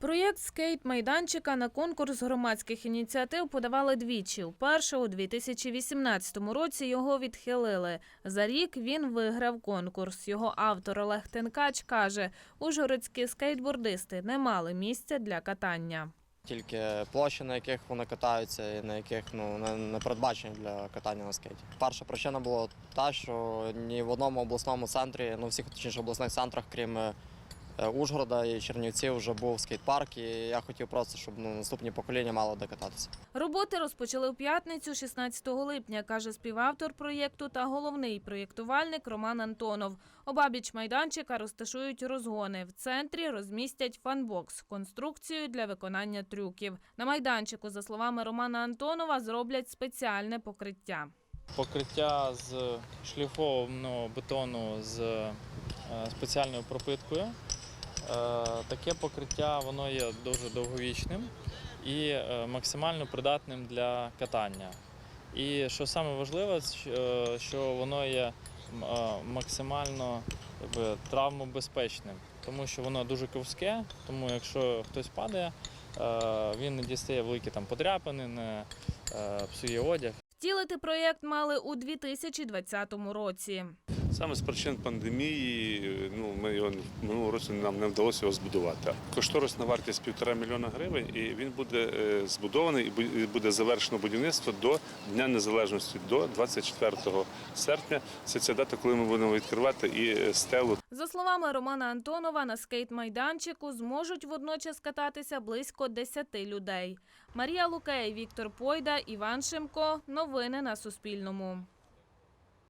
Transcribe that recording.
Проєкт скейт-майданчика на конкурс громадських ініціатив подавали двічі. Вперше у 2018 році його відхилили. За рік він виграв конкурс. Його автор Олег Тенкач каже, ужгородські скейтбордисти не мали місця для катання. Тільки площі, на яких вони катаються, і на яких ну не, передбачені для катання на скейті. Перша причина була та, що ні в одному обласному центрі, ну всіх точніше обласних центрах, крім е, Ужгорода і Чернівців, вже був скейт-парк, і я хотів просто, щоб ну, наступні покоління мало де кататися. Роботи розпочали у п'ятницю, 16 липня, каже співавтор проєкту та головний проєктувальник Роман Антонов. Обабіч майданчика розташують розгони. В центрі розмістять фанбокс – конструкцію для виконання трюків. На майданчику, за словами Романа Антонова, зроблять спеціальне покриття. покриття з шліфованого бетону з е, спеціальною пропиткою. Е, Таке покриття воно є дуже довговічним і е, максимально придатним для катання. І що саме важливе, е, що воно є максимально якби, травмобезпечним, тому що воно дуже ковське, тому якщо хтось падає, він не дістає великі там подряпини, не псує одяг. Втілити проєкт мали у 2020 році. Саме з причин пандемії ну, ми його в минулому році нам не вдалося його збудувати. Кошторисна вартість півтора мільйона гривень, і він буде е, збудований і бу- буде завершено будівництво до Дня Незалежності, до 24 серпня. Це ця дата, коли ми будемо відкривати і е, стелу За словами Романа Антонова, на скейт-майданчику зможуть водночас кататися близько 10 людей. Марія Лукей, Віктор Пойда, Іван Шимко. Новини на Суспільному.